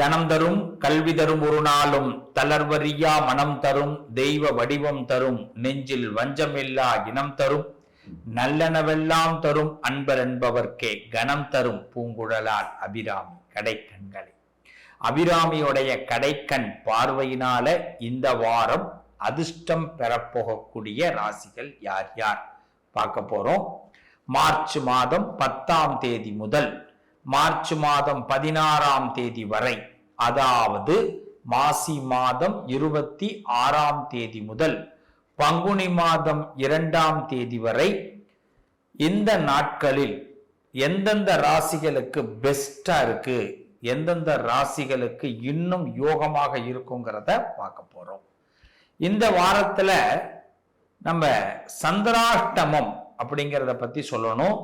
தனம் தரும் கல்வி தரும் ஒரு நாளும் தளர்வறியா மனம் தரும் தெய்வ வடிவம் தரும் நெஞ்சில் வஞ்சமில்லா இனம் தரும். நல்லனவெல்லாம் தரும் அன்பர் என்பவர்க்கே கனம் தரும் பூங்குழலால் அபிராமி கடைக்கண்களை. அபிராமியுடைய கடைக்கண் பார்வையினால இந்த வாரம் அதிர்ஷ்டம் பெறப்போகக்கூடிய ராசிகள் யார் யார்? பார்க்க போறோம். மார்ச் மாதம் பத்தாம் தேதி முதல் மார்ச் மாதம் பதினாறாம் தேதி வரை அதாவது மாசி மாதம் இருபத்தி ஆறாம் தேதி முதல் பங்குனி மாதம் இரண்டாம் தேதி வரை இந்த நாட்களில் எந்தெந்த ராசிகளுக்கு பெஸ்டா இருக்கு எந்தெந்த ராசிகளுக்கு இன்னும் யோகமாக இருக்குங்கிறத பார்க்க போறோம். இந்த வாரத்துல நம்ம சந்திராஷ்டமம் அப்படிங்கிறத பத்தி சொல்லணும்.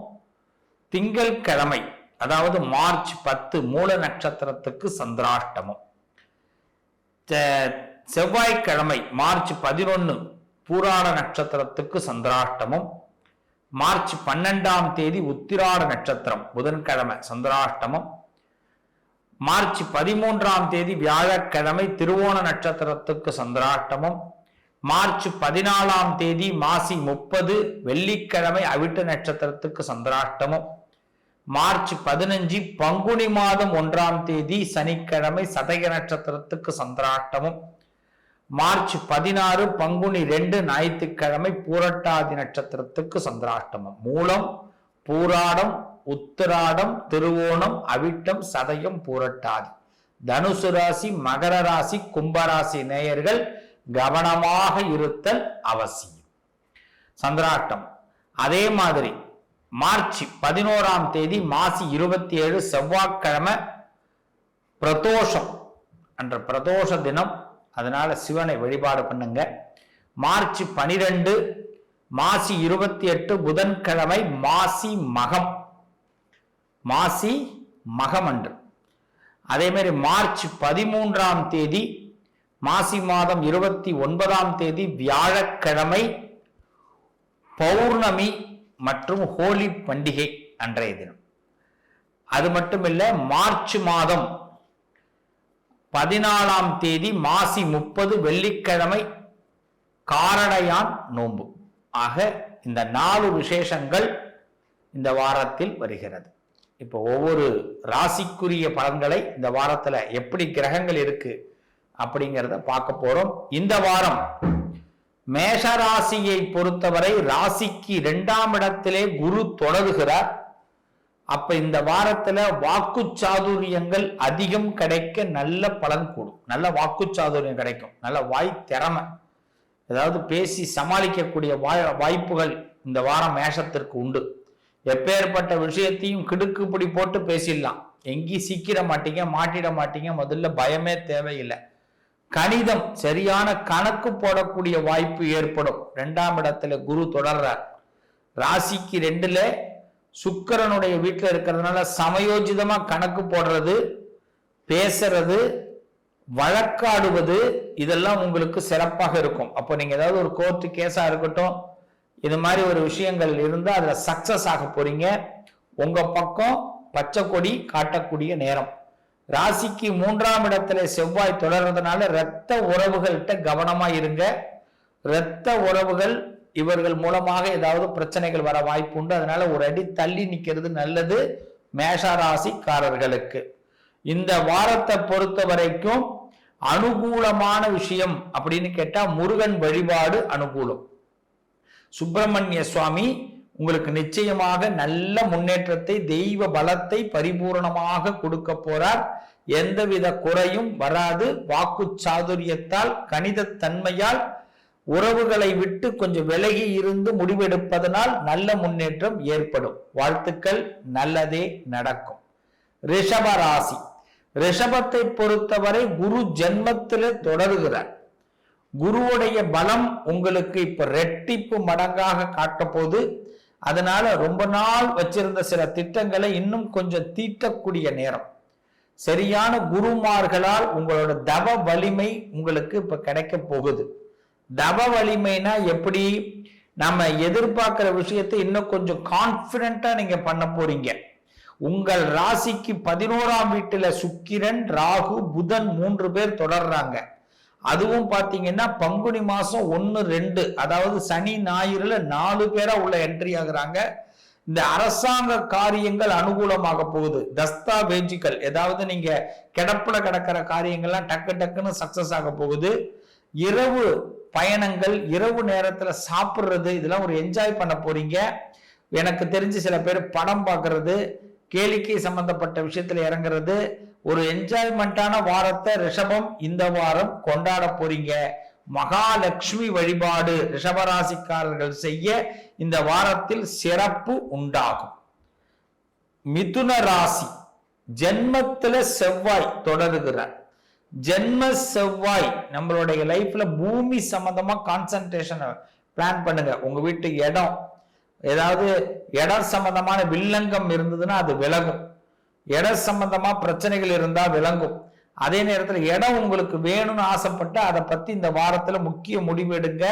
திங்கள் கிழமை அதாவது மார்ச் பத்து மூல நட்சத்திரத்துக்கு சந்திராஷ்டமம். செவ்வாய்க்கிழமை மார்ச் பதினொன்று பூராட நட்சத்திரத்துக்கு சந்திராஷ்டமம். மார்ச் பன்னெண்டாம் தேதி உத்திராட நட்சத்திரம் புதன்கிழமை சந்திராஷ்டமம். மார்ச் பதிமூன்றாம் தேதி வியாழக்கிழமை திருவோண நட்சத்திரத்துக்கு சந்திராஷ்டமம். மார்ச் பதினாலாம் தேதி மாசி முப்பது வெள்ளிக்கிழமை அவிட்ட நட்சத்திரத்துக்கு சந்திராஷ்டமம். மார்ச் பதினஞ்சு பங்குனி மாதம் ஒன்றாம் தேதி சனிக்கிழமை சதய நட்சத்திரத்துக்கு சந்திராட்டமும். மார்ச் பதினாறு பங்குனி ரெண்டு ஞாயிற்றுக்கிழமை பூரட்டாதி நட்சத்திரத்துக்கு சந்திராஷ்டமம் மூலம் பூராடம் உத்திராடம் திருவோணம் அவிட்டம் சதயம் பூரட்டாதி. தனுசு ராசி மகர ராசி கும்பராசி நேயர்கள் கவனமாக இருத்தல் அவசியம். சந்திராட்டம். அதே மாதிரி மார்ச் பதினோராம் தேதி மாசி இருபத்தி ஏழு செவ்வாய்க்கிழமை பிரதோஷம் என்ற பிரதோஷ தினம். அதனால சிவனை வழிபாடு பண்ணுங்க. மார்ச் பனிரெண்டு மாசி இருபத்தி எட்டு புதன்கிழமை மாசி மகம். மாசி மகம் அன்று. அதே மாதிரி மார்ச் பதிமூன்றாம் தேதி மாசி மாதம் இருபத்தி ஒன்பதாம் தேதி வியாழக்கிழமை பௌர்ணமி மற்றும் ஹோலி பண்டிகை அன்றைய தினம். அது மட்டுமில்ல மார்ச் மாதம் பதினாலாம் தேதி மாசி முப்பது வெள்ளிக்கிழமை காரடையான் நோன்பு. ஆக இந்த நாலு விசேஷங்கள் இந்த வாரத்தில் வருகிறது. இப்போ ஒவ்வொரு ராசிக்குரிய பலன்களை இந்த வாரத்தில் எப்படி கிரகங்கள் இருக்கு அப்படிங்கிறத பார்க்க போறோம். இந்த வாரம் மேஷ ராசியை பொறுத்தவரை ராசிக்கு இரண்டாம் இடத்திலே குரு தொடருகிறார். அப்ப இந்த வாரத்துல வாக்கு சாதுரியங்கள் அதிகம் கிடைக்க நல்ல பலன் கூடும். நல்ல வாக்கு சாதுரியம் கிடைக்கும். நல்ல வாய் திறமை. ஏதாவது பேசி சமாளிக்கக்கூடிய வாய் வாய்ப்புகள் இந்த வாரம் மேஷத்திற்கு உண்டு. எப்பேற்பட்ட விஷயத்தையும் கிடுக்குப்படி போட்டு பேசிடலாம். எங்கேயும் சிக்கிட மாட்டீங்க மாட்டிட மாட்டீங்க முதல்ல பயமே தேவையில்லை. கணிதம் சரியான கணக்கு போடக்கூடிய வாய்ப்பு ஏற்படும். ரெண்டாம் இடத்துல குரு தொடர்றார். ராசிக்கு ரெண்டுல சுக்கிரனுடைய வீட்டில் இருக்கிறதுனால சமயோஜிதமா கணக்கு போடுறது பேசுறது வழக்காடுவது இதெல்லாம் உங்களுக்கு சிறப்பாக இருக்கும். அப்போ நீங்க ஏதாவது ஒரு கோர்ட்டு கேஸா இருக்கட்டும் இது மாதிரி ஒரு விஷயங்கள் இருந்தால் அதுல சக்சஸ் ஆக போறீங்க. உங்க பக்கம் பச்சை கொடி காட்டக்கூடிய நேரம். ராசிக்கு மூன்றாம் இடத்துல செவ்வாய் தொடர்றதுனால இரத்த உறவுகள்கிட்ட கவனமா இருங்க. இரத்த உறவுகள் இவர்கள் மூலமாக ஏதாவது பிரச்சனைகள் வர வாய்ப்பு உண்டு. அதனால ஒரு அடி தள்ளி நிக்கிறது நல்லது மேஷ ராசிக்காரர்களுக்கு. இந்த வாரத்தை பொறுத்த வரைக்கும் அனுகூலமான விஷயம் அப்படின்னு கேட்டா முருகன் வழிபாடு அனுகூலம். சுப்பிரமணிய சுவாமி உங்களுக்கு நிச்சயமாக நல்ல முன்னேற்றத்தை தெய்வ பலத்தை பரிபூரணமாக கொடுக்க போறார். எந்தவித குறையும் வராது. வாக்கு சாதுரியத்தால் கணித தன்மையால் உறவுகளை விட்டு கொஞ்சம் விலகி இருந்து முடிவெடுப்பதனால் நல்ல முன்னேற்றம் ஏற்படும். வாழ்த்துக்கள். நல்லதே நடக்கும். ரிஷப ராசி ரிஷபத்தை பொறுத்தவரை குரு ஜென்மத்தில் தொடர்கிறார். குருவுடைய பலம் உங்களுக்கு இப்ப ரெட்டிப்பு மடங்காக காட்டப்போது போது அதனால ரொம்ப நாள் வச்சிருந்த சில திட்டங்களை இன்னும் கொஞ்சம் தீட்டக்கூடிய நேரம். சரியான குருமார்களால் உங்களோட தவ வலிமை உங்களுக்கு இப்ப கிடைக்க போகுது. தவ வலிமைனா எப்படி? நம்ம எதிர்பார்க்கிற விஷயத்தை இன்னும் கொஞ்சம் கான்பிடண்டா நீங்க பண்ண போறீங்க. உங்கள் ராசிக்கு பதினோராம் வீட்டுல சுக்கிரன் ராகு புதன் மூன்று பேர் தொடர்றாங்க. அதுவும் பார்த்தீங்கன்னா பங்குனி மாதம் ஒன்று ரெண்டு. அதாவது சனி ஞாயிறுல நாலு பேராக உள்ள என்ட்ரி ஆகுறாங்க. இந்த அரசாங்க காரியங்கள் அனுகூலமாக போகுது. தஸ்தாவேஜிகள் ஏதாவது நீங்க கிடப்புல கிடக்கிற காரியங்கள்லாம் டக்கு டக்குன்னு சக்சஸ் ஆக போகுது. இரவு பயணங்கள் இரவு நேரத்துல சாப்பிட்றது இதெல்லாம் ஒரு என்ஜாய் பண்ண போறீங்க. எனக்கு தெரிஞ்சு சில பேர் படம் பார்க்கறது கேளிக்கை சம்பந்தப்பட்ட விஷயத்துல இறங்குறது ஒரு என்ஜாய்மெண்டான வாரத்தை ரிஷபம் இந்த வாரம் கொண்டாட போறீங்க. மகாலட்சுமி வழிபாடு ரிஷபராசிக்காரர்கள் செய்ய இந்த வாரத்தில் சிறப்பு உண்டாகும். மிதுன ராசி ஜென்மத்துல செவ்வாய் தொடருகிறார். ஜென்ம செவ்வாய் நம்மளுடைய லைஃப்ல பூமி சம்பந்தமா கான்சன்ட்ரேஷன் பிளான் பண்ணுங்க. உங்க வீட்டு இடம் ஏதாவது இடம் சம்பந்தமான வில்லங்கம் இருந்ததுன்னா அது விலகும். இடம் சம்பந்தமா பிரச்சனைகள் இருந்தா விளங்கும். அதே நேரத்தில் இடம் உங்களுக்கு வேணும்னு ஆசைப்பட்டு அதை பத்தி இந்த வாரத்துல முக்கிய முடிவு எடுங்க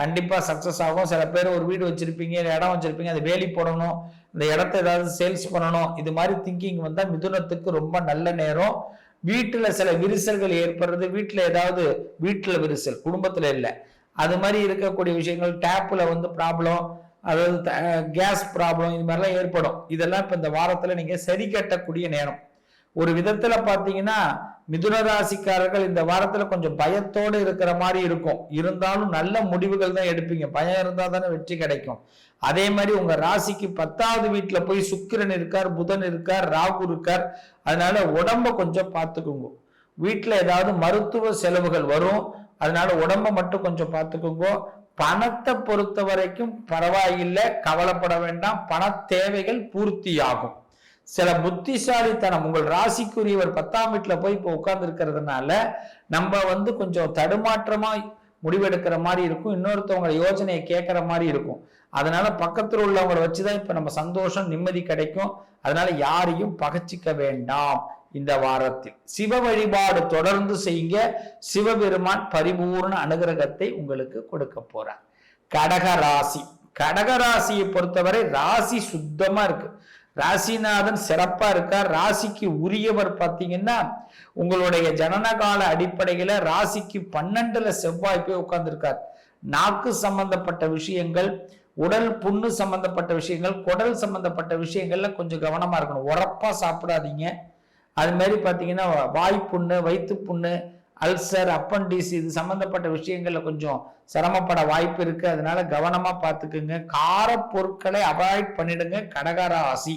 கண்டிப்பா சக்சஸ் ஆகும். சில பேர் ஒரு வீடு வச்சிருப்பீங்க இடம் வச்சிருப்பீங்க அது வேலி போடணும். இந்த இடத்த ஏதாவது சேல்ஸ் பண்ணணும். இது மாதிரி திங்கிங் வந்தா மிதுனத்துக்கு ரொம்ப நல்ல நேரம். வீட்டுல சில விரிசல்கள் ஏற்படுறது வீட்டுல ஏதாவது வீட்டுல விரிசல் குடும்பத்துல இல்லை. அது மாதிரி இருக்கக்கூடிய விஷயங்கள் டேப்ல வந்து ப்ராப்ளம் அதாவது கேஸ் ப்ராப்ளம் இது மாதிரிலாம் ஏற்படும். இதெல்லாம் இப்போ இந்த வாரத்தில் நீங்கள் சரி கட்டக்கூடிய நேரம். ஒரு விதத்தில் பார்த்தீங்கன்னா மிதுன ராசிக்காரர்கள் இந்த வாரத்தில் கொஞ்சம் பயத்தோடு இருக்கிற மாதிரி இருக்கும். இருந்தாலும் நல்ல முடிவுகள் தான் எடுப்பீங்க. பயம் இருந்தால் தானே வெற்றி கிடைக்கும். அதே மாதிரி உங்கள் ராசிக்கு பத்தாவது வீட்டில் போய் சுக்கிரன் இருக்கார் புதன் இருக்கார் ராகு இருக்கார். அதனால உடம்ப கொஞ்சம் பார்த்துக்குங்க வீட்டில் ஏதாவது மருத்துவ செலவுகள் வரும். அதனால உடம்ப மட்டும் கொஞ்சம் பார்த்துக்குங்க பணத்தை பொறுத்த வரைக்கும் பரவாயில்லை கவலைப்பட வேண்டாம். பண தேவைகள் பூர்த்தியாகும். சில புத்திசாலித்தனம் உங்கள் ராசிக்குரியவர் பத்தாம் வீட்டில் போய் இப்போ உட்கார்ந்து இருக்கிறதுனால நம்ம வந்து கொஞ்சம் தடுமாற்றமா முடிவெடுக்கிற மாதிரி இருக்கும். இன்னொருத்தவங்க யோசனையை கேட்குற மாதிரி இருக்கும். அதனால பக்கத்தில் உள்ளவங்களை வச்சுதான் இப்போ நம்ம சந்தோஷம் நிம்மதி கிடைக்கும். அதனால யாரையும் பகச்சிக்க வேண்டாம். இந்த வாரத்தில். சிவ வழிபாடு தொடர்ந்து செய்யுங்க சிவபெருமான் பரிபூர்ண அனுகிரகத்தை உங்களுக்கு கொடுக்க போறார். கடக ராசி. கடக ராசியை பொறுத்தவரை ராசி சுத்தமா இருக்கு. ராசிநாதன் சிறப்பா இருக்கார். ராசிக்கு உரியவர் பார்த்தீங்கன்னா உங்களுடைய ஜனனகால அடிப்படையில ராசிக்கு பன்னெண்டுல செவ்வாய் போய் உட்கார்ந்துருக்கார். நாக்கு சம்பந்தப்பட்ட விஷயங்கள் உடல் புண்ணு சம்பந்தப்பட்ட விஷயங்கள் குடல் சம்பந்தப்பட்ட விஷயங்கள்ல கொஞ்சம் கவனமா இருக்கணும். உரப்பா சாப்பிடாதீங்க. அது மாதிரி பார்த்தீங்கன்னா வாய்ப்புண்ணு வயிற்று புண்ணு அல்சர் அப்பண்டிஸ் இது சம்மந்தப்பட்ட விஷயங்களில் கொஞ்சம் சிரமப்பட வாய்ப்பு இருக்குது அதனால கவனமாக பார்த்துக்குங்க. கார பொருட்களை அவாய்ட் பண்ணிடுங்க. கடகார ஆசி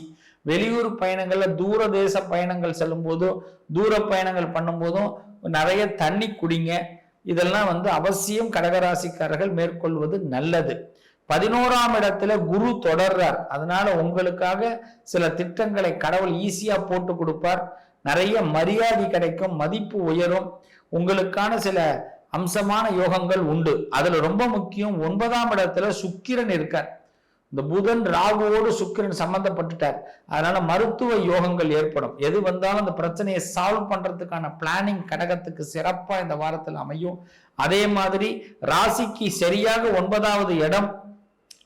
வெளியூர் பயணங்களில் தூர தேச பயணங்கள் செல்லும் போதும் தூர பயணங்கள் பண்ணும்போதும் நிறைய தண்ணி குடிங்க. இதெல்லாம் வந்து அவசியம் கடகராசிக்காரர்கள் மேற்கொள்வது நல்லது. பதினோராம் இடத்துல குரு தொடர்றார். அதனால உங்களுக்காக சில திட்டங்களை கடவுள் ஈஸியா போட்டு கொடுப்பார். நிறைய மரியாதை கிடைக்கும் மதிப்பு உயரும். உங்களுக்கான சில அம்சமான யோகங்கள் உண்டு. அதுல ரொம்ப முக்கியம் ஒன்பதாம் இடத்துல சுக்கிரன் இருக்கார். இந்த புதன் ராகுவோடு சுக்கிரன் சம்பந்தப்பட்டுட்டார். அதனால மருத்துவ யோகங்கள் ஏற்படும். எது வந்தாலும் அந்த பிரச்சனையை சால்வ் பண்றதுக்கான பிளானிங் கடகத்துக்கு சிறப்பா இந்த வாரத்தில் அமையும். அதே மாதிரி ராசிக்கு சரியாக ஒன்பதாவது இடம்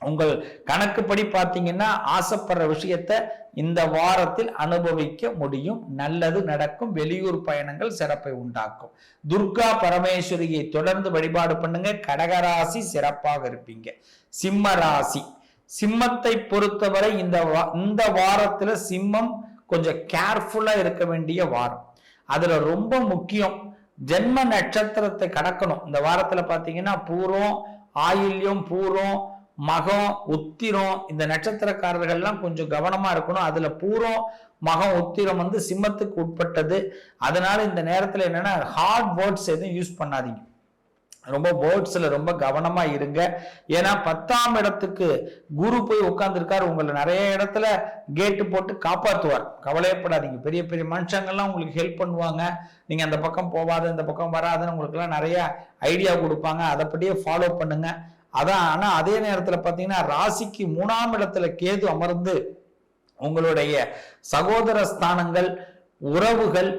உங்கள் கணக்குப்படி பார்த்தீங்கன்னா ஆசைப்படுற விஷயத்த இந்த வாரத்தில் அனுபவிக்க முடியும். நல்லது நடக்கும். வெளியூர் பயணங்கள் சிறப்பை உண்டாக்கும். துர்கா பரமேஸ்வரியை தொடர்ந்து வழிபாடு பண்ணுங்க. கடகராசி சிறப்பாக இருப்பீங்க. சிம்ம ராசி. சிம்மத்தை பொறுத்தவரை இந்த இந்த வாரத்துல சிம்மம் கொஞ்சம் கேர்ஃபுல்லா இருக்க வேண்டிய வாரம். அதுல ரொம்ப முக்கியம் ஜென்ம நட்சத்திரத்தை கடக்கணும். இந்த வாரத்துல பாத்தீங்கன்னா பூரம் ஆயில்யம் பூரம் மகம் உத்திரம் இந்த நட்சத்திரக்காரர்கள்லாம் கொஞ்சம் கவனமா இருக்கணும். அதுல பூரம் மகம் உத்திரம் வந்து சிம்மத்துக்கு உட்பட்டது. அதனால இந்த நேரத்துல என்னன்னா ஹார்ட் வேர்ட்ஸ் எதுவும் யூஸ் பண்ணாதீங்க. ரொம்ப வேர்ட்ஸ்ல ரொம்ப கவனமா இருங்க. ஏன்னா பத்தாம் இடத்துக்கு குரு போய் உட்கார்ந்துருக்காரு. உங்களை நிறைய இடத்துல கேட்டு போட்டு காப்பாற்றுவார் கவலையப்படாதீங்க. பெரிய பெரிய மனுஷங்கள்லாம் உங்களுக்கு ஹெல்ப் பண்ணுவாங்க. நீங்க அந்த பக்கம் போவாத இந்த பக்கம் வராதுன்னு உங்களுக்கு எல்லாம் நிறைய ஐடியா கொடுப்பாங்க. அதைப்படியே ஃபாலோ பண்ணுங்க. அதான் ஆனா அதே நேரத்துல பாத்தீங்கன்னா ராசிக்கு மூணாம் இடத்துல கேது அமர்ந்து உங்களுடைய சகோதர ஸ்தானங்கள் உறவுகள்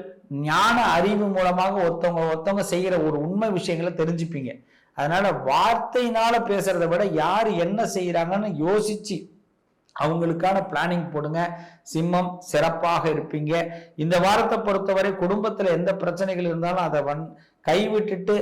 ஞான அறிவு மூலமாக ஒருத்தவங்க ஒருத்தவங்க செய்கிற ஒரு உண்மை விஷயங்களை தெரிஞ்சுப்பீங்க. அதனால வார்த்தையினால பேசுறதை விட யார் என்ன செய்யறாங்கன்னு யோசிச்சு அவங்களுக்கான பிளானிங் போடுங்க. சிம்மம் சிறப்பாக இருப்பீங்க. இந்த வாரத்தை பொறுத்தவரை குடும்பத்துல எந்த பிரச்சனைகள் இருந்தாலும் அதை வன் கைவிட்டுட்டு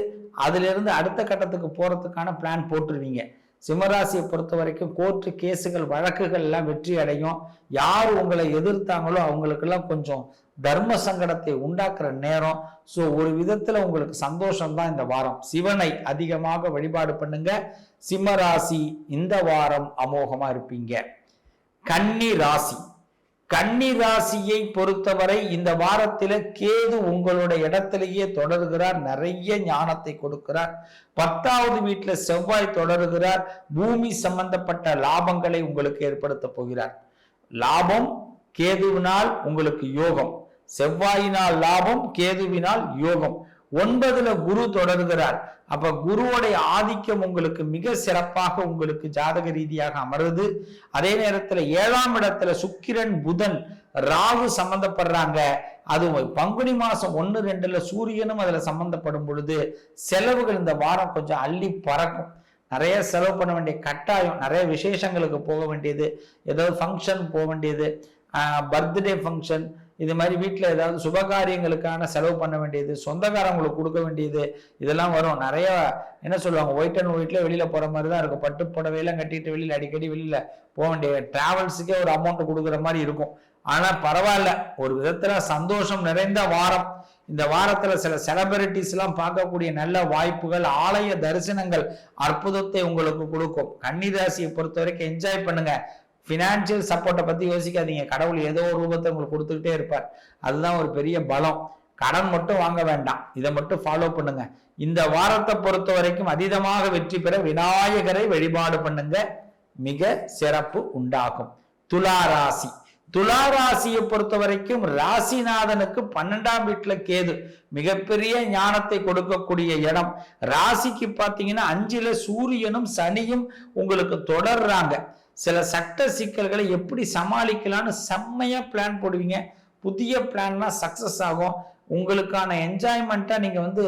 அதிலிருந்து அடுத்த கட்டத்துக்கு போகிறதுக்கான பிளான் போட்டுருவீங்க. சிம்மராசியை பொறுத்த வரைக்கும் கோர்ட்டு கேஸுகள் வழக்குகள் எல்லாம் வெற்றி அடையும். யார் உங்களை எதிர்த்தாங்களோ அவங்களுக்கெல்லாம் கொஞ்சம் தர்ம சங்கடத்தை உண்டாக்குற நேரம். ஸோ ஒரு விதத்தில் உங்களுக்கு சந்தோஷம் தான் இந்த வாரம். சிவனை அதிகமாக வழிபாடு பண்ணுங்க. சிம்ம ராசி இந்த வாரம் அமோகமாக இருப்பீங்க. கன்னி ராசி. கன்னி ராசியை பொறுத்தவரை இந்த வாரத்தில கேது உங்களுடைய இடத்திலேயே தொடர்கிறார். நிறைய ஞானத்தை கொடுக்கிறார். பத்தாவது வீட்டுல செவ்வாய் தொடர்கிறார். பூமி சம்பந்தப்பட்ட லாபங்களை உங்களுக்கு ஏற்படுத்த போகிறார். லாபம் கேதுவினால் உங்களுக்கு யோகம். செவ்வாயினால் லாபம் கேதுவினால் யோகம். ஒன்பதுல குரு தொடர்கிறார். அப்ப குருவோடைய ஆதிக்கம் உங்களுக்கு மிக சிறப்பாக உங்களுக்கு ஜாதக ரீதியாக அமருது. அதே நேரத்துல ஏழாம் இடத்துல சுக்கிரன் புதன் ராகு சம்பந்தப்படுறாங்க. அது பங்குனி மாசம் ஒன்னு ரெண்டுல சூரியனும் அதுல சம்பந்தப்படும் பொழுது செலவுகள் இந்த வாரம் கொஞ்சம் அள்ளி பறக்கும். நிறைய செலவு பண்ண வேண்டிய கட்டாயம். நிறைய விசேஷங்களுக்கு போக வேண்டியது. ஏதாவது ஃபங்க்ஷன் போக வேண்டியது. பர்த்டே ஃபங்க்ஷன் இது மாதிரி வீட்டில் ஏதாவது சுபகாரியங்களுக்கான செலவு பண்ண வேண்டியது சொந்தக்காரங்களுக்கு கொடுக்க வேண்டியது இதெல்லாம் வரும். நிறைய என்ன சொல்லுவாங்க ஒயிட் அண்ட் ஒயிட்ல வெளியில் போகிற மாதிரி தான் இருக்கும். பட்டு புடவையெல்லாம் கட்டிட்டு வெளியில் அடிக்கடி வெளியில் போக வேண்டிய டிராவல்ஸுக்கே ஒரு அமௌண்ட் கொடுக்குற மாதிரி இருக்கும். ஆனால் பரவாயில்ல. ஒரு விதத்தில் சந்தோஷம் நிறைந்த வாரம். இந்த வாரத்தில் சில செலிபிரிட்டிஸ்லாம் பார்க்கக்கூடிய நல்ல வாய்ப்புகள் ஆலய தரிசனங்கள் அற்புதத்தை உங்களுக்கு கொடுக்கும். கன்னிராசியை பொறுத்த வரைக்கும் என்ஜாய் பண்ணுங்க. ஃபினான்ஷியல் சப்போர்ட்டை பற்றி யோசிக்காதீங்க. கடவுள் ஏதோ ஒரு ரூபத்தை உங்களுக்கு கொடுத்துக்கிட்டே இருப்பார். அதுதான் ஒரு பெரிய பலம். கடன் மட்டும் வாங்க வேண்டாம். இதை மட்டும் ஃபாலோ பண்ணுங்க. இந்த வாரத்தை பொறுத்த வரைக்கும் அதீதமாக வெற்றி பெற விநாயகரை வழிபாடு பண்ணுங்க. மிக சிறப்பு உண்டாகும். துலா ராசி. துலா ராசியை பொறுத்த வரைக்கும் ராசிநாதனுக்கு பன்னெண்டாம் வீட்டுல கேது. மிகப்பெரிய ஞானத்தை கொடுக்கக்கூடிய இடம். ராசிக்கு பார்த்தீங்கன்னா அஞ்சுல சூரியனும் சனியும் உங்களுக்கு தொடர்றாங்க. சில சட்ட சிக்கல்களை எப்படி சமாளிக்கலாம்னு செம்மையாக பிளான் போடுவீங்க. புதிய பிளான்லாம் சக்சஸ் ஆகும். உங்களுக்கான என்ஜாய்மெண்ட்டாக நீங்கள் வந்து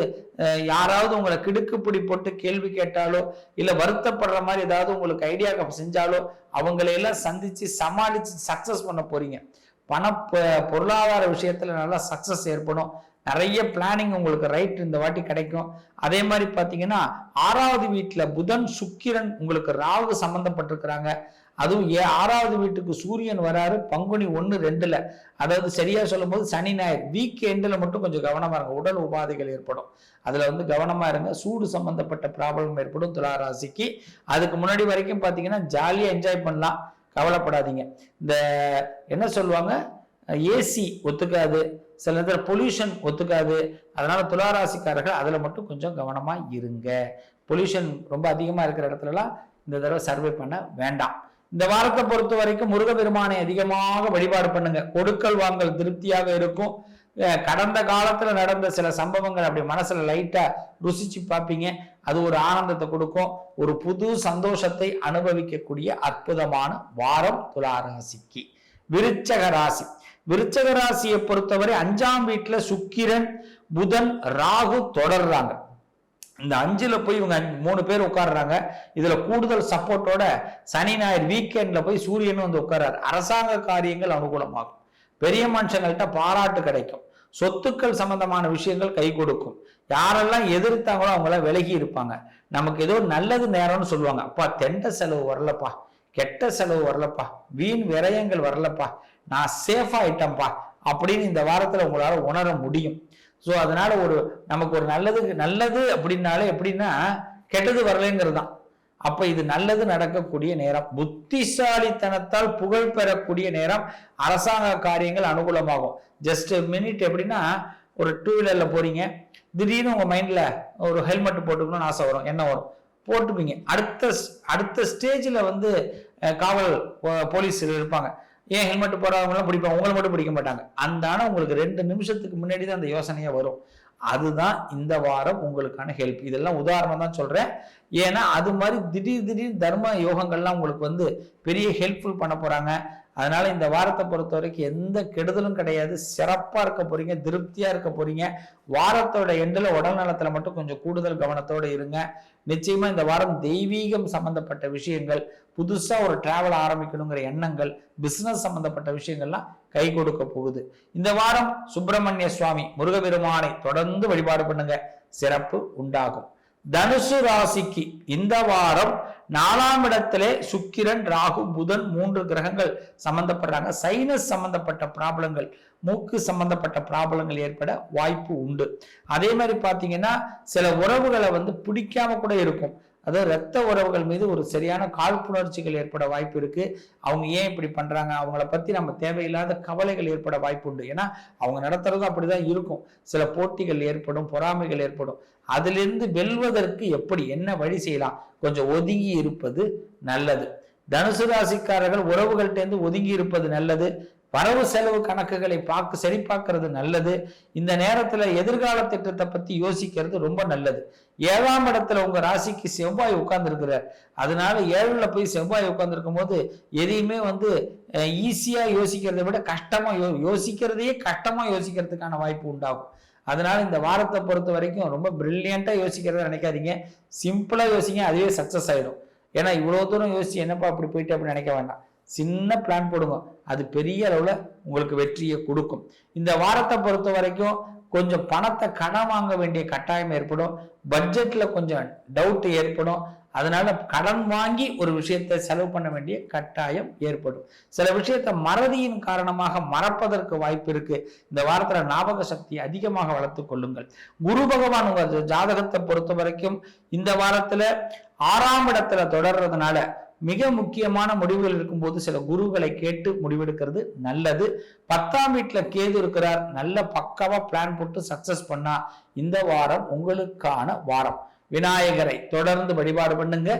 யாராவது உங்களை கிடுக்குப்பிடி போட்டு கேள்வி கேட்டாலோ இல்லை வருத்தப்படுற மாதிரி ஏதாவது உங்களுக்கு ஐடியா செஞ்சாலோ அவங்களையெல்லாம் சந்தித்து சமாளித்து சக்சஸ் பண்ண போகிறீங்க பண பொருளாதார விஷயத்தில் நல்லா சக்ஸஸ் ஏற்படும். நிறைய பிளானிங் உங்களுக்கு ரைட் இந்த வாட்டி கிடைக்கும். அதே மாதிரி பார்த்தீங்கன்னா ஆறாவது வீட்டில் புதன் சுக்கிரன் உங்களுக்கு ராகு சம்மந்தப்பட்டிருக்கிறாங்க அதுவும் ஏ ஆறாவது வீட்டுக்கு சூரியன் வராரு பங்குனி ஒன்று ரெண்டில். அதாவது சரியாக சொல்லும் போது சனி ஞாயிறு. வீக் எண்டில் மட்டும் கொஞ்சம் கவனமா இருங்க. உடல் உபாதைகள் ஏற்படும். அதில் வந்து கவனமாக இருங்க. சூடு சம்மந்தப்பட்ட ப்ராப்ளம் ஏற்படும் துளாராசிக்கு அதுக்கு முன்னாடி வரைக்கும் பார்த்தீங்கன்னா ஜாலியாக என்ஜாய் பண்ணலாம். கவலைப்படாதீங்க. இந்த என்ன சொல்லுவாங்க? ஏசி ஒத்துக்காது. சில நேரத்தில் பொல்யூஷன் ஒத்துக்காது. அதனால துளாராசிக்காரர்கள் அதில் மட்டும் கொஞ்சம் கவனமாக இருங்க. பொல்யூஷன் ரொம்ப அதிகமாக இருக்கிற இடத்துலலாம் இந்த தடவை சர்வே பண்ண வேண்டாம். இந்த வாரத்தை பொறுத்த வரைக்கும் முருகபெருமானை அதிகமாக வழிபாடு பண்ணுங்க. கொடுக்கல் வாங்கல் திருப்தியாக இருக்கும். கடந்த காலத்தில் நடந்த சில சம்பவங்கள் அப்படி மனசில் லைட்டாக ருசிச்சு பார்ப்பீங்க. அது ஒரு ஆனந்தத்தை கொடுக்கும். ஒரு புது சந்தோஷத்தை அனுபவிக்கக்கூடிய அற்புதமான வாரம் துளாராசிக்கு. விருச்சக ராசி. விருச்சக ராசியை பொறுத்தவரை அஞ்சாம் வீட்டுல சுக்கிரன் புதன் ராகு தொடர்றாங்க. இந்த அஞ்சுல போய் இவங்க மூணு பேர் உட்காடுறாங்க இதுல கூடுதல் சப்போர்ட்டோட சனி ஞாயிறு வீக்கெண்ட்ல போய் சூரியன் வந்து உட்கார்றாரு. அரசாங்க காரியங்கள் அனுகூலமாகும். பெரிய மனுஷங்கள்ட்ட பாராட்டு கிடைக்கும். சொத்துக்கள் சம்பந்தமான விஷயங்கள் கை கொடுக்கும். யாரெல்லாம் எதிர்த்தாங்களோ அவங்களாம் விலகி இருப்பாங்க. நமக்கு ஏதோ நல்லது நேரம்னு சொல்லுவாங்க. அப்பா தெண்ட செலவு வரலப்பா. கெட்ட செலவு வரலப்பா. வீண் விரயங்கள் வரலப்பா. நான் சேஃப் ஆயிட்டேன்ப்பா. அப்படின்னு இந்த வாரத்துல உங்களால உணர முடியும். ஸோ அதனால ஒரு நமக்கு ஒரு நல்லது நல்லது அப்படின்னாலே எப்படின்னா கெட்டது வரலைங்கிறது தான் அப்ப இது நல்லது நடக்கக்கூடிய நேரம். புத்திசாலித்தனத்தால் புகழ் பெறக்கூடிய நேரம். அரசாங்க காரியங்கள் அனுகூலமாகும். ஜஸ்ட் மினிட் எப்படின்னா ஒரு டூ வீலர்ல போறீங்க. திடீர்னு உங்க மைண்ட்ல ஒரு ஹெல்மெட் போட்டுக்கணும்னு ஆசை வரும். என்ன வரும்? போட்டுப்பீங்க. அடுத்த அடுத்த ஸ்டேஜில் வந்து காவல் போலீஸ் இருப்பாங்க. ஏன் ஹெல்மெட் போடாதவங்களாம் பிடிப்பாங்க? உங்களை மட்டும் பிடிக்க மாட்டாங்க. அந்த ஆனால் உங்களுக்கு ரெண்டு நிமிஷத்துக்கு முன்னாடி தான் அந்த யோசனையே வரும். அதுதான் இந்த வாரம் உங்களுக்கான ஹெல்ப் இதெல்லாம் உதாரணம் தான் சொல்றேன். ஏன்னா அது மாதிரி திடீர் திடீர் தர்ம யோகங்கள்லாம் உங்களுக்கு வந்து பெரிய ஹெல்ப்ஃபுல் பண்ண போறாங்க. அதனால இந்த வாரத்தை பொறுத்த வரைக்கும் எந்த கெடுதலும் கிடையாது. சிறப்பாக இருக்க போறீங்க திருப்தியாக இருக்க போறீங்க. வாரத்தோட எண்டில் உடல் நலத்தில் மட்டும் கொஞ்சம் கூடுதல் கவனத்தோடு இருங்க. நிச்சயமா இந்த வாரம் தெய்வீகம் சம்பந்தப்பட்ட விஷயங்கள் புதுசாக ஒரு டிராவல் ஆரம்பிக்கணுங்கிற எண்ணங்கள் பிஸ்னஸ் சம்பந்தப்பட்ட விஷயங்கள்லாம் கை கொடுக்க போகுது. இந்த வாரம் சுப்பிரமணிய சுவாமி முருகபெருமானை தொடர்ந்து வழிபாடு பண்ணுங்க. சிறப்பு உண்டாகும். தனுசு ராசிக்கு இந்த வாரம் நாலாம் இடத்திலே சுக்கிரன் ராகு புதன் மூன்று கிரகங்கள் சம்பந்தப்படுறாங்க. சைனஸ் சம்பந்தப்பட்ட ப்ராப்ளங்கள் மூக்கு சம்பந்தப்பட்ட ப்ராப்ளங்கள் ஏற்பட வாய்ப்பு உண்டு. அதே மாதிரி பார்த்தீங்கன்னா சில உறவுகளை வந்து பிடிக்காம கூட இருக்கும். அதாவது ரத்த உறவுகள் மீது ஒரு சரியான காழ்ப்புணர்ச்சிகள் ஏற்பட வாய்ப்பு இருக்கு. அவங்க ஏன் இப்படி பண்றாங்க? அவங்கள பத்தி நம்ம தேவையில்லாத கவலைகள் ஏற்பட வாய்ப்பு உண்டு. ஏன்னா அவங்க நடத்துறதும் அப்படிதான் இருக்கும். சில போட்டிகள் ஏற்படும் பொறாமைகள் ஏற்படும். அதிலிருந்து வெல்வதற்கு எப்படி என்ன வழி செய்யலாம்? கொஞ்சம் ஒதுங்கி இருப்பது நல்லது. தனுசு ராசிக்காரர்கள் உறவுகள்கிட்ட ஒதுங்கி இருப்பது நல்லது. வரவு செலவு கணக்குகளை பார்க்க சரிபார்க்கறது நல்லது. இந்த நேரத்துல எதிர்கால திட்டத்தை பத்தி யோசிக்கிறது ரொம்ப நல்லது. ஏழாம் இடத்துல உங்க ராசிக்கு செவ்வாய் உட்கார்ந்துருக்கிறார். அதனால ஏழுல போய் செவ்வாய் உட்கார்ந்துருக்கும் போது எதையுமே வந்து ஈஸியா யோசிக்கிறதை விட கஷ்டமா யோ யோசிக்கிறதையே கஷ்டமா யோசிக்கிறதுக்கான வாய்ப்பு உண்டாகும். அதனால இந்த வாரத்தை பொறுத்த வரைக்கும் ரொம்ப பிரில்லியண்டா யோசிக்கிறத நினைக்காதீங்க. சிம்பிளா யோசிங்க அதுவே சக்சஸ் ஆயிடும். ஏன்னா இவ்வளவு தூரம் யோசிச்சு என்னப்பா அப்படி போயிட்டு அப்படின்னு நினைக்க வேண்டாம். சின்ன பிளான் போடுங்க. அது பெரிய அளவில் உங்களுக்கு வெற்றியை கொடுக்கும். இந்த வாரத்தை பொறுத்த வரைக்கும் கொஞ்சம் பணத்தை கடன் வாங்க வேண்டிய கட்டாயம் ஏற்படும். பட்ஜெட்ல கொஞ்சம் டவுட் ஏற்படும். அதனால கடன் வாங்கி ஒரு விஷயத்தை செலவு பண்ண வேண்டிய கட்டாயம் ஏற்படும். சில விஷயத்த மறதியின் காரணமாக மறப்பதற்கு வாய்ப்பு இருக்கு. இந்த வாரத்துல ஞாபக சக்தி அதிகமாக வளர்த்து கொள்ளுங்கள். குரு பகவான் உங்க ஜாதகத்தை பொறுத்த வரைக்கும் இந்த வாரத்துல ஆறாம் இடத்துல தொடர்றதுனால மிக முக்கியமான முடிவுகள் இருக்கும்போது சில குருகளை கேட்டு முடிவெடுக்கிறது நல்லது. பத்தாம் வீட்டில் கேது இருக்கிறார். நல்ல பக்காவா பிளான் போட்டு சக்சஸ் பண்ணா இந்த வாரம் உங்களுக்கான வாரம். விநாயகரை தொடர்ந்து வழிபாடு பண்ணுங்க.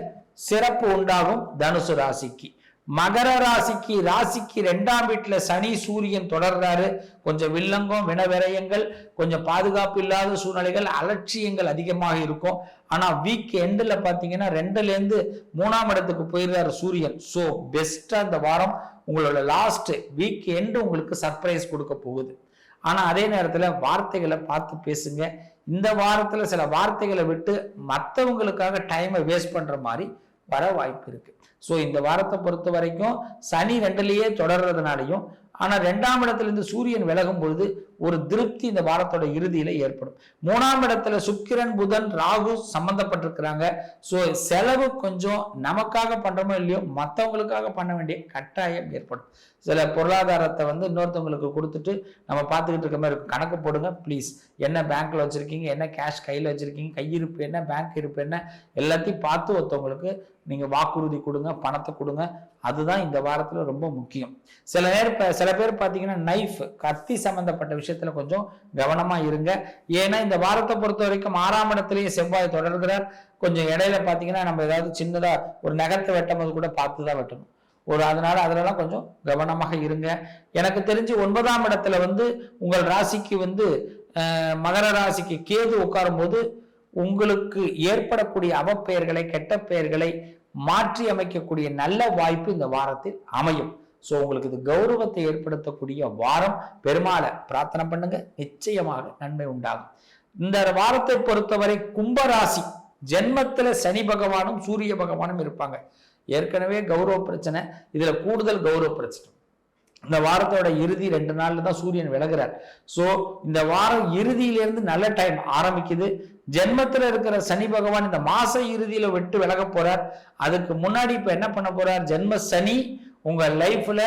சிறப்பு உண்டாகும் தனுசு ராசிக்கு. மகர ராசிக்கு ராசிக்கு ரெண்டாம் வீட்டுல சனி சூரியன் தொடர்றாரு. கொஞ்சம் வில்லங்கம் வினவிரயங்கள் கொஞ்சம் பாதுகாப்பு இல்லாத சூழ்நிலைகள் அலட்சியங்கள் அதிகமாக இருக்கும். ஆனா வீக் எண்டில் பாத்தீங்கன்னா ரெண்டுல இருந்து மூணாம் இடத்துக்கு போயிடுறாரு சூரியன். ஸோ பெஸ்டா இந்த வாரம் உங்களோட லாஸ்ட் வீக் எண்டு உங்களுக்கு சர்ப்ரைஸ் கொடுக்க போகுது. ஆனா அதே நேரத்துல வார்த்தைகளை பார்த்து பேசுங்க. இந்த வாரத்துல சில வார்த்தைகளை விட்டு மற்றவங்களுக்காக டைமை வேஸ்ட் பண்ற மாதிரி வர வாய்ப்பு இருக்கு. ஸோ இந்த வாரத்தை பொறுத்த வரைக்கும் சனி ரெண்டுலேயே தொடர்றதுனாலையும் ஆனால் ரெண்டாம் இடத்துலேருந்து சூரியன் விலகும் பொழுது ஒரு திருப்தி இந்த வாரத்தோட இறுதியில் ஏற்படும். மூணாம் இடத்துல சுக்கிரன் புதன் ராகு சம்பந்தப்பட்டிருக்கிறாங்க. ஸோ செலவு கொஞ்சம் நமக்காக பண்ணுறோமோ இல்லையோ மற்றவங்களுக்காக பண்ண வேண்டிய கட்டாயம் ஏற்படும். சில பொருளாதாரத்தை வந்து இன்னொருத்தவங்களுக்கு கொடுத்துட்டு நம்ம பார்த்துக்கிட்டு இருக்க மாதிரி கணக்கு போடுங்க ப்ளீஸ் என்ன பேங்க்கில் வச்சுருக்கீங்க? என்ன கேஷ் கையில் வச்சுருக்கீங்க? கையிருப்பு என்ன? பேங்க் இருப்பு என்ன? எல்லாத்தையும் பார்த்து ஒருத்தவங்களுக்கு நீங்கள் வாக்குறுதி கொடுங்க பணத்தை கொடுங்க. அதுதான் இந்த வாரத்தில் ரொம்ப முக்கியம். சில நேரம் சில பேர் பார்த்தீங்கன்னா நைஃப் கத்தி சம்மந்தப்பட்ட விஷயத்தில் கொஞ்சம் கவனமாக இருங்க. ஏன்னா இந்த வாரத்தை பொறுத்த வரைக்கும் ஆறாம் இடத்துலையும் செவ்வாய் தொடர்கிறார். கொஞ்சம் இடையில பார்த்தீங்கன்னா நம்ம ஏதாவது சின்னதாக ஒரு நகரத்தை வெட்டும் போது கூட பார்த்து தான் வெட்டணும். ஒரு அதனால அதுலலாம் கொஞ்சம் கவனமாக இருங்க. எனக்கு தெரிஞ்சு ஒன்பதாம் இடத்துல வந்து உங்கள் ராசிக்கு வந்து மகர ராசிக்கு கேது உட்காரும் போது உங்களுக்கு ஏற்படக்கூடிய அவப்பெயர்களை கெட்ட பெயர்களை மாற்றி அமைக்கக்கூடிய நல்ல வாய்ப்பு இந்த வாரத்தில் அமையும். ஸோ உங்களுக்கு இது கௌரவத்தை ஏற்படுத்தக்கூடிய வாரம். பெருமாளை பிரார்த்தனை பண்ணுங்க. நிச்சயமாக நன்மை உண்டாகும். இந்த வாரத்தை பொறுத்தவரை கும்பராசி ஜென்மத்துல சனி பகவானும் சூரிய பகவானும் இருப்பாங்க. ஏற்கனவே கௌரவ பிரச்சனை இதில் கூடுதல் கௌரவ பிரச்சனை. இந்த வாரத்தோட இறுதி ரெண்டு நாள்ல தான் சூரியன் விலகிறார். ஸோ இந்த வாரம் இறுதியிலிருந்து நல்ல டைம் ஆரம்பிக்குது. ஜென்மத்தில் இருக்கிற சனி பகவான் இந்த மாச இறுதியில விட்டு விலக போறார். அதுக்கு முன்னாடி இப்போ என்ன பண்ண போறார்? ஜென்ம சனி உங்க லைஃப்ல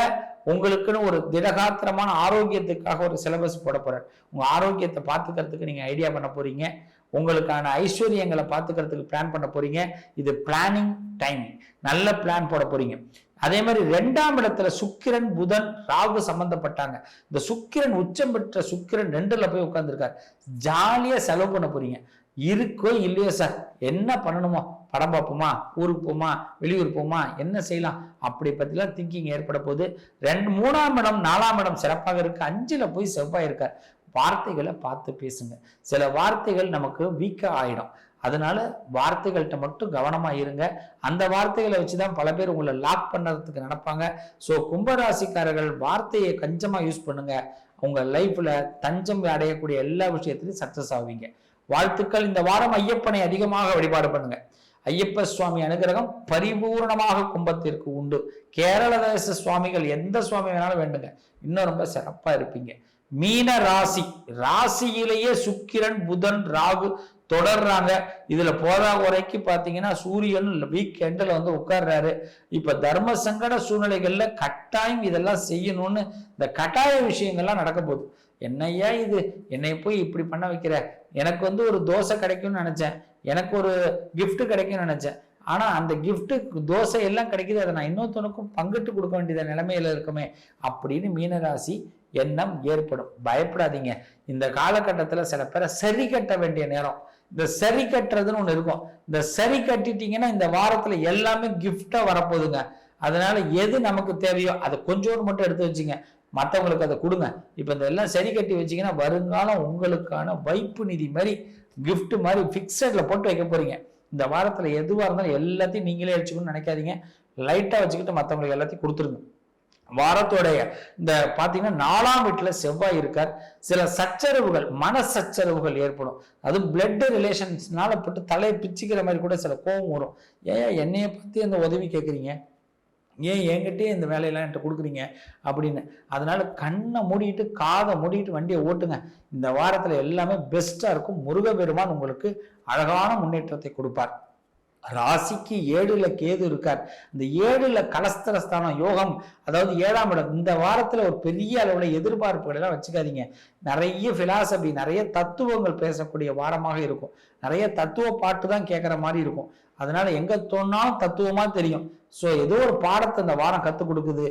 உங்களுக்குன்னு ஒரு திடகாத்திரமான ஆரோக்கியத்துக்காக ஒரு சிலபஸ் போட போறார். உங்க ஆரோக்கியத்தை பார்த்துக்கிறதுக்கு நீங்க ஐடியா பண்ண போறீங்க. உங்களுக்கான ஐஸ்வர்யங்களை பார்த்துக்கிறதுக்கு பிளான் பண்ண போறீங்க. இது பிளானிங் டைம் நல்ல பிளான் போட போறீங்க. அதே மாதிரி ரெண்டாம் இடத்துல சுக்கிரன் புதன் ராகு சம்பந்தப்பட்டாங்க. இந்த சுக்கிரன் உச்சம் பெற்ற சுக்கிரன் ரெண்டுல போய் உட்காந்துருக்காரு ஜாலியா செலவு பண்ண போறீங்க. இருக்கோ இல்லையோ சார் என்ன பண்ணணுமோ படம் பார்ப்போமா? ஊருக்கு போமா? வெளியூர் போமா? என்ன செய்யலாம்? அப்படி பற்றிலாம் திங்கிங் ஏற்பட போது ரெண்டு மூணாம் இடம் நாலாம் இடம் சிறப்பாக இருக்கு. அஞ்சில் போய் செவ்வாய் இருக்கார். வார்த்தைகளை பார்த்து பேசுங்க. சில வார்த்தைகள் நமக்கு வீக்காக ஆயிடும். அதனால வார்த்தைகள்கிட்ட மட்டும் கவனமாக இருங்க. அந்த வார்த்தைகளை வச்சு தான் பல பேர் உங்களை லாக் பண்ணுறதுக்கு நினைப்பாங்க. ஸோ கும்பராசிக்காரர்கள் வார்த்தையை கஞ்சமாக யூஸ் பண்ணுங்க. உங்கள் லைஃப்பில் தஞ்சம் அடையக்கூடிய எல்லா விஷயத்திலையும் சக்ஸஸ் ஆவீங்க. வாழ்த்துக்கள். இந்த வாரம் ஐயப்பனை அதிகமாக வழிபாடு பண்ணுங்க. ஐயப்ப சுவாமி அனுகிரகம் பரிபூர்ணமாக கும்பத்திற்கு உண்டு. கேரள தேச சுவாமிகள் எந்த சுவாமி வேணாலும் வேண்டுங்க. இன்னும் ரொம்ப சிறப்பா இருப்பீங்க. மீன ராசி ராசியிலேயே சுக்கிரன் புதன் ராகு தொடர்றாங்க. இதுல போதா உரைக்கு பாத்தீங்கன்னா சூரியன் வீக் எண்டில் வந்து உட்கார்றாரு. இப்ப தர்ம சங்கட சூழ்நிலைகள்ல கட்டாயம் இதெல்லாம் செய்யணும்னு இந்த கட்டாய விஷயங்கள்லாம் நடக்க போகுது. என்னையா இது? என்னை போய் இப்படி பண்ண வைக்கிற? எனக்கு வந்து ஒரு தோசை கிடைக்கும்னு நினைச்சேன். எனக்கு ஒரு கிஃப்ட் கிடைக்கும்னு நினைச்சேன். ஆனா அந்த கிஃப்ட்டு தோசை எல்லாம் கிடைக்கிது. அதை நான் இன்னொருத்தனுக்கும் பங்கிட்டு கொடுக்க வேண்டியத நிலைமையில இருக்குமே அப்படின்னு மீனராசி எண்ணம் ஏற்படும். பயப்படாதீங்க. இந்த காலகட்டத்தில் சில பேரை சரி கட்ட வேண்டிய நேரம். இந்த சரி கட்டுறதுன்னு ஒண்ணு இருக்கும். இந்த சரி கட்டிட்டீங்கன்னா இந்த வாரத்துல எல்லாமே gift-ஆ வரப்போகுதுங்க. அதனால எது நமக்கு தேவையோ அதை கொஞ்சோண்டு மட்டும் எடுத்து வச்சுங்க. மற்றவங்களுக்கு அதை கொடுங்க. இப்போ இந்த எல்லாம் சரி கட்டி வச்சீங்கன்னா வருங்காலம் உங்களுக்கான வைப்பு நிதி மாதிரி கிஃப்ட் மாதிரி ஃபிக்ஸட்ல போட்டு வைக்க போறீங்க. இந்த வாரத்துல எதுவாக இருந்தாலும் எல்லாத்தையும் நீங்களே அடிச்சுக்கணும்னு நினைக்காதீங்க. லைட்டா வச்சுக்கிட்டு மற்றவங்களுக்கு எல்லாத்தையும் கொடுத்துருங்க. வாரத்தோடைய இந்த பாத்தீங்கன்னா நாலாம் வீட்டுல செவ்வாய் இருக்கார். சில சச்சரவுகள் மன சச்சரவுகள் ஏற்படும். அதுவும் பிளட் ரிலேஷன்ஸ்னால போட்டு தலையை பிச்சுக்கிற மாதிரி கூட சில கோபம் வரும். ஏன் என்னையை பத்தி அந்த உதவி கேட்குறீங்க ஏன் என்கிட்டயே இந்த வேலையெல்லாம் என்கிட்ட கொடுக்குறீங்க? அப்படின்னு. அதனால கண்ணை மூடிட்டு காதை மூடிட்டு வண்டியை ஓட்டுங்க. இந்த வாரத்துல எல்லாமே பெஸ்டா இருக்கும். முருகபெருமான் உங்களுக்கு அழகான முன்னேற்றத்தை கொடுப்பார். ராசிக்கு ஏழுல கேது இருக்கார். இந்த ஏழுல கலஸ்தரஸ்தானம் யோகம் அதாவது ஏழாம் இடம். இந்த வாரத்துல ஒரு பெரிய அளவுல எதிர்பார்ப்புகள் எல்லாம் வச்சுக்காதீங்க. நிறைய பிலாசபி நிறைய தத்துவங்கள் பேசக்கூடிய வாரமாக இருக்கும். நிறைய தத்துவ பாட்டு தான் கேட்குற மாதிரி இருக்கும். அதனால எங்க தோணாலும் தத்துவமா தெரியும். ஸோ ஏதோ ஒரு பாடத்தை இந்த வாரம் கற்றுக் கொடுக்குது.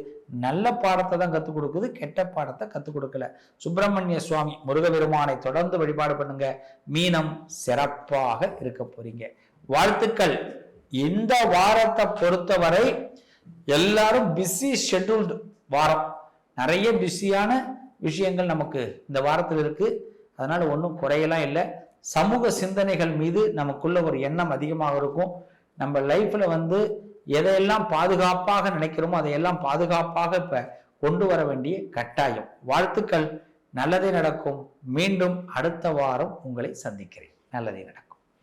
நல்ல பாடத்தை தான் கற்றுக் கொடுக்குது. கெட்ட பாடத்தை கற்றுக் கொடுக்கல. சுப்பிரமணிய சுவாமி முருகபெருமானை தொடர்ந்து வழிபாடு பண்ணுங்க. மீனம் சிறப்பாக இருக்க போறீங்க. வாழ்த்துக்கள். இந்த வாரத்தை பொறுத்தவரை எல்லாரும் பிஸி ஷெட்யூல்டு வாரம். நிறைய பிஸியான விஷயங்கள் நமக்கு இந்த வாரத்தில் இருக்கு. அதனால ஒன்றும் குறையெல்லாம் இல்லை. சமூக சிந்தனைகள் மீது நமக்குள்ள ஒரு எண்ணம் அதிகமாக இருக்கும். நம்ம லைஃப்பில் வந்து எதையெல்லாம் பாதுகாப்பாக நினைக்கிறோமோ அதையெல்லாம் பாதுகாப்பாக இப்போ கொண்டு வர வேண்டிய கட்டாயம். வாழ்த்துக்கள். நல்லதே நடக்கும். மீண்டும் அடுத்த வாரம் உங்களை சந்திக்கிறேன். நல்லதே நடக்கும்.